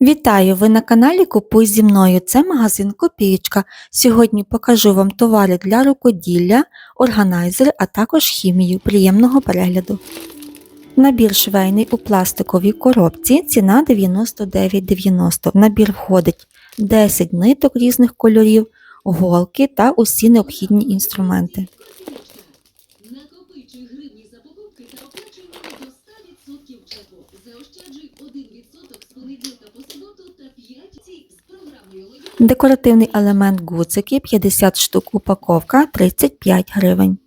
Вітаю! Ви на каналі Купуй зі мною. Це магазин Копієчка. Сьогодні покажу вам товари для рукоділля, органайзери, а також хімію. Приємного перегляду. Набір швейний у пластиковій коробці. Ціна 99,90. В набір входить 10 ниток різних кольорів, голки та усі необхідні інструменти. Декоративний елемент гуцики 50 штук упаковка 35 гривень.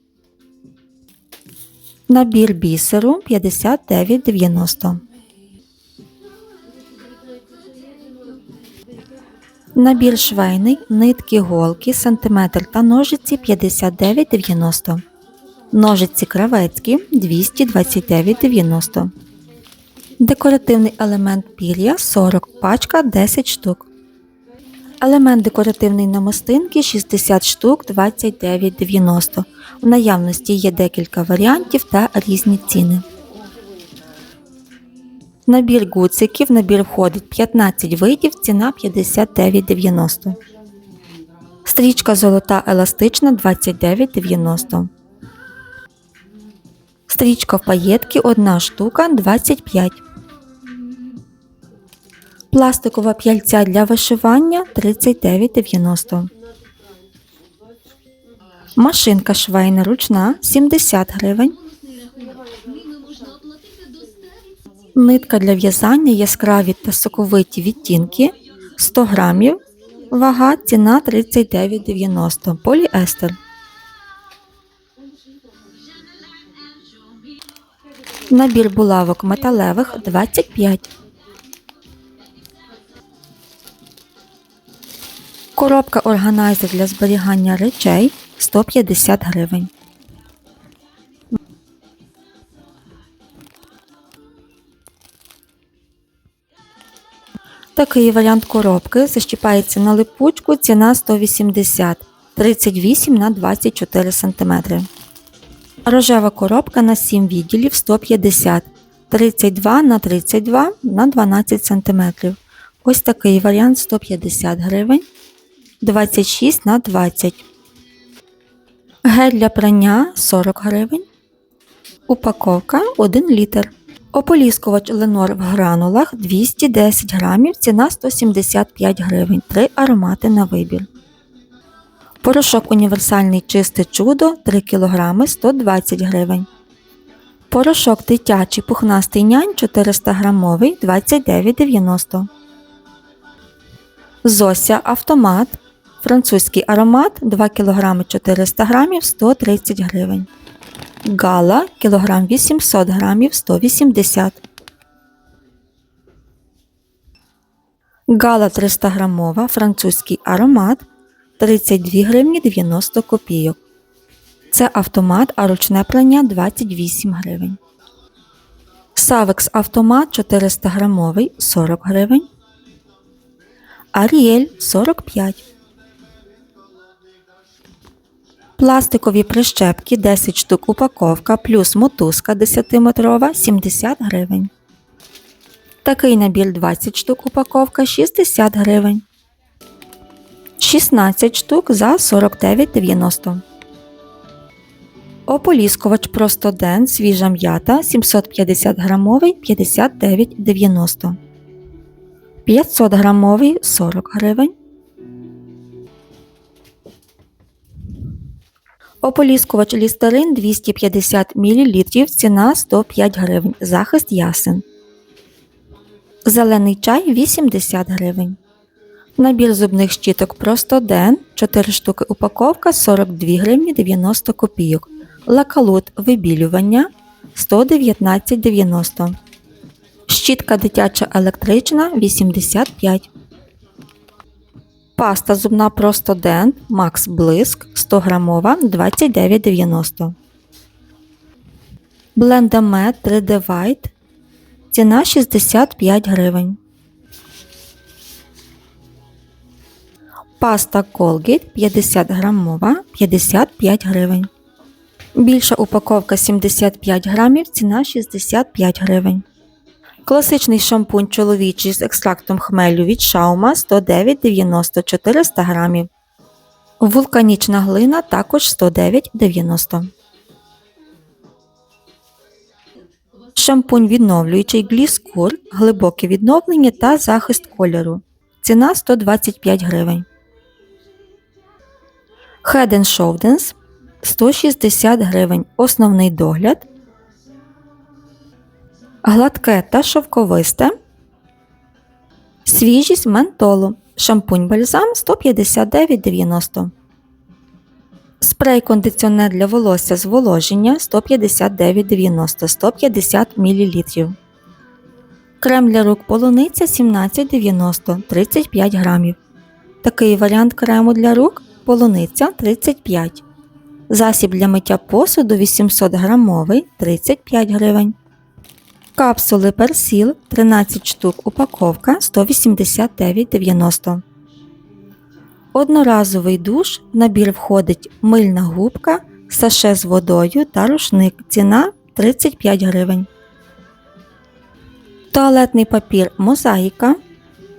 Набір бісеру 59,90. Набір швейний, нитки голки, сантиметр та ножиці 59,90. Ножиці кравецькі 229,90. Декоративний елемент пір'я 40 пачка 10 штук. Елемент декоративний намистинки 60 штук 29,90. В наявності є декілька варіантів та різні ціни. Набір гуциків. Набір входить 15 видів, ціна 59,90. Стрічка золота еластична 29,90. Стрічка в паєтки 1 штука 25. Пластикова п'яльця для вишивання 39,90. Машинка швейна ручна 70 гривень. Ними можна оплатити до 100%. Нитка для в'язання яскраві та соковиті відтінки 100 грамів. Вага ціна 39,90. Поліестер. Набір булавок металевих 25. Коробка органайзер для зберігання речей 150 гривень. Такий варіант коробки защіпається на липучку, ціна 180, 38 на 24 см. Рожева коробка на 7 відділів 150, 32 на 32 на 12 см. Ось такий варіант 150 гривень, 26 на 20 Гель для прання 40 гривень. Упаковка 1 літр. Ополіскувач Ленор в гранулах 210 грамів, ціна 175 гривень, 3 аромати на вибір. Порошок універсальний чисте чудо 3 кг 120 гривень. Порошок дитячий пухнастий нянь 400 грамовий 29,90. Зося автомат. Французький аромат 2 кг 400 грамів 130 гривень. Гала кілограм 800 грамів 180. Гала 300 грамова, французький аромат 32 гривні 90 копійок. Це автомат, а ручне прання 28 гривень. Савекс автомат 400 грамовий 40 гривень. Аріель 45 Пластикові прищепки 10 штук упаковка плюс мотузка 10-метрова 70 гривень. Такий набір 20 штук упаковка 60 гривень. 16 штук за 49,90. Ополіскувач просто ден свіжа м'ята 750 грамовий 59,90. 500 грамовий 40 гривень. Ополіскувач лістерин 250 мл, ціна 105 гривень. Захист ясен. Зелений чай 80 гривень. Набір зубних щіток просто ден 4 штуки упаковка 42 гривні 90 копійок. Лакалут вибілювання 119,90. Щітка дитяча електрична 85 Паста зубна просто Дент Макс Блиск 100 грамова 29,90. Блендамет 3D White. Ціна 65 гривень. Паста Colgate 50 грамова 55 гривень. Більша упаковка 75 грамів, ціна 65 гривень. Класичний шампунь чоловічий з екстрактом хмелю від Шаума 109,90 400 грамів. Вулканічна глина також 109,90. Шампунь відновлюючий гліскур, глибоке відновлення та захист кольору. Ціна 125 гривень. Head Shoulders 160 гривень. Основний догляд. Гладке та шовковисте. Свіжість ментолу. Шампунь бальзам 159,90. Спрей кондиціонер для волосся зволоження 159,90 150 мл. Крем для рук полуниця 17,90 35 грамів. Такий варіант крему для рук полуниця 35. Засіб для миття посуду 800 грамовий 35 гривень. Капсули персіл 13 штук упаковка 189,90. Одноразовий душ. Набір входить мильна губка, саше з водою та рушник. Ціна 35 гривень. Туалетний папір Мозаїка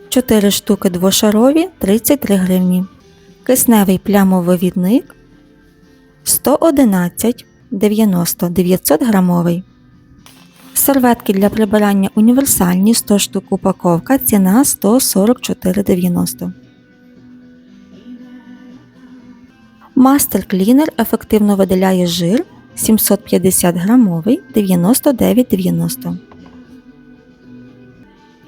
4 штуки двошарові 33 гривні. Кисневий плямовивідник 111 90 900 грамовий. Серветки для прибирання універсальні 100 штук упаковка. Ціна 144,90. Мастер клінер ефективно видаляє жир 750 грамовий 99,90.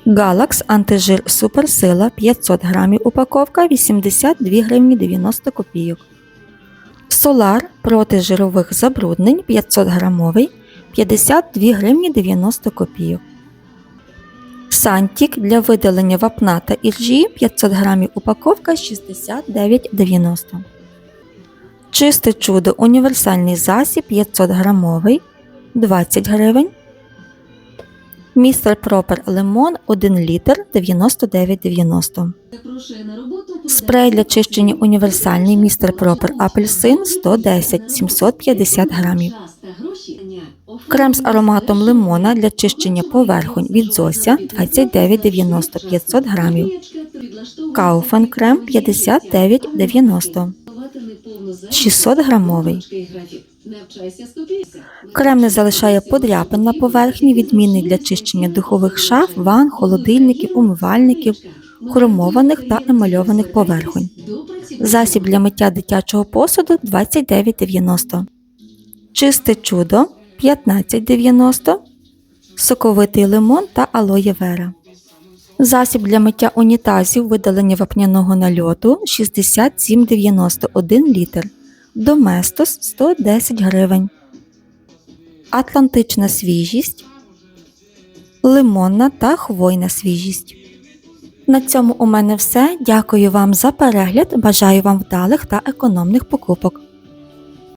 Галакс антижир суперсила 500 грамів упаковка 82 гривні 90 копійок. Солар проти жирових забруднень 500 грамовий 52 гривні 90 копійок. Сантік для видалення вапна та іржі 500 грамів упаковка 69,90. Чисте чудо універсальний засіб 500 грамовий 20 гривень. Містер Пропер Лимон 1 літр 99,90. Запрошує на Спрей для чищення універсальний містер Пропер Апельсин 110 750 грамів. Крем з ароматом лимона для чищення поверхонь від Зося 29,90 500 грамів. Кауфан крем 59,90. 600 грамовий. Крем не залишає подряпин на поверхні, відмінний для чищення духових шаф, ван, холодильників, умивальників, хромованих та емальованих поверхонь. Засіб для миття дитячого посуду 29,90. Чисте чудо 15,90. Соковитий лимон та алоє вера. Засіб для миття унітазів видалення вапняного нальоту 67,91 літр. Доместос 110 гривень. Атлантична свіжість. Лимонна та хвойна свіжість. На цьому у мене все. Дякую вам за перегляд. Бажаю вам вдалих та економних покупок.